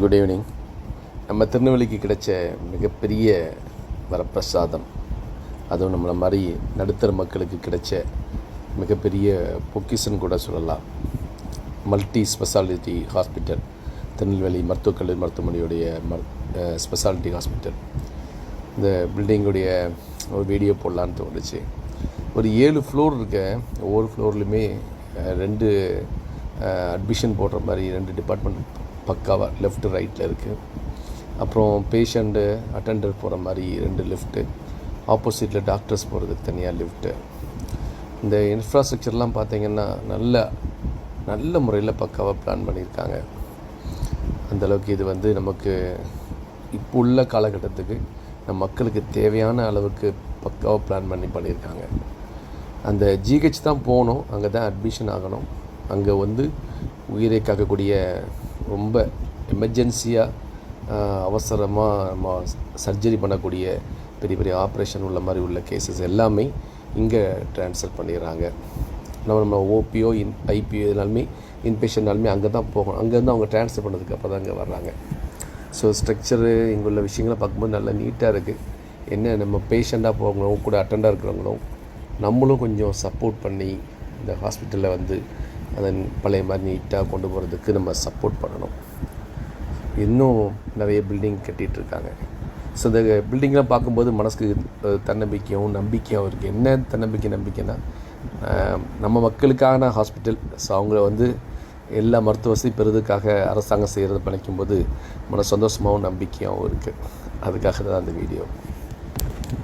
Good evening நம்ம திருநெல்வேலிக்கு கிடைச்ச மிகப்பெரிய வரப்பிரசாதம். அதுவும் நம்மளை மாதிரி நடுத்தர மக்களுக்கு கிடைச்ச மிகப்பெரிய பொக்கிஷன் கூட சொல்லலாம். Multi speciality hospital. திருநெல்வேலி மருத்துவக் கல்லூரி மருத்துவமனையுடைய மர் ஸ்பெஷாலிட்டி ஹாஸ்பிட்டல். இந்த பில்டிங்குடைய ஒரு வீடியோ போடலான்னு தோணுச்சு. ஒரு ஏழு ஃப்ளோர் இருக்க. ஒவ்வொரு ஃப்ளோர்லையுமே ரெண்டு அட்மிஷன் போடுற மாதிரி ரெண்டு டிபார்ட்மெண்ட் பக்காவாக லெஃப்ட்டு ரைட்டில் இருக்குது அப்புறம் பேஷண்ட்டு அட்டெண்டர் போகிற மாதிரி ரெண்டு லிஃப்ட்டு ஆப்போசிட்டில் டாக்டர்ஸ் போகிறதுக்கு தனியாக லிஃப்ட்டு இந்த இன்ஃப்ராஸ்ட்ரக்சர்லாம் பார்த்தீங்கன்னா நல்ல நல்ல முறையில் பக்காவாக பிளான் பண்ணியிருக்காங்க. அந்தளவுக்கு இது வந்து நமக்கு இப்போ உள்ள காலகட்டத்துக்கு நம்ம மக்களுக்கு தேவையான அளவுக்கு பக்காவாக பிளான் பண்ணி பண்ணியிருக்காங்க. அந்த ஜிஹெச் தான் போகணும். அங்கே தான் அட்மிஷன் ஆகணும். அங்கே வந்து உயிரை காக்கக்கூடிய ரொம்ப எமர்ஜென்சியாக அவசரமாக நம்ம சர்ஜரி பண்ணக்கூடிய பெரிய பெரிய ஆப்ரேஷன் உள்ள மாதிரி உள்ள கேசஸ் எல்லாமே இங்கே ட்ரான்ஸ்ஃபர் பண்ணிடுறாங்க. நம்ம நம்ம ஓபிஓ இன் ஐபிஓ இதனாலுமே இன்பேஷன்னாலுமே அங்கே தான் போகணும். அங்கேருந்து அவங்க ட்ரான்ஸ்ஃபர் பண்ணதுக்கு அப்புறம் தான் இங்கே வர்றாங்க. ஸோ ஸ்ட்ரக்சரு இங்கே உள்ள விஷயங்களை பார்க்கும்போது நல்லா நீட்டாக இருக்குது என்ன நம்ம பேஷண்ட்டாக போகிறவங்களும் கூட அட்டெண்டாக இருக்கிறவங்களும் நம்மளும் கொஞ்சம் சப்போர்ட் பண்ணி இந்த ஹாஸ்பிட்டலில் வந்து அதை பழைய மாதிரி நீட்டாக கொண்டு போகிறதுக்கு நம்ம சப்போர்ட் பண்ணணும். இன்னும் நிறைய பில்டிங் கட்டிகிட்டு இருக்காங்க. ஸோ இந்த பில்டிங்லாம் பார்க்கும்போது மனசுக்கு தன்னம்பிக்கையும் நம்பிக்கையும் இருக்குது என்ன தன்னம்பிக்கை நம்பிக்கைன்னா நம்ம மக்களுக்கான ஹாஸ்பிட்டல் ஸோ அவங்கள வந்து எல்லா மருத்துவ வசதி பெறுவதற்காக அரசாங்கம் செய்கிறத நினைக்கும்போது மன சந்தோஷமாகவும் நம்பிக்கையாகவும் இருக்குது அதுக்காக தான் அந்த வீடியோ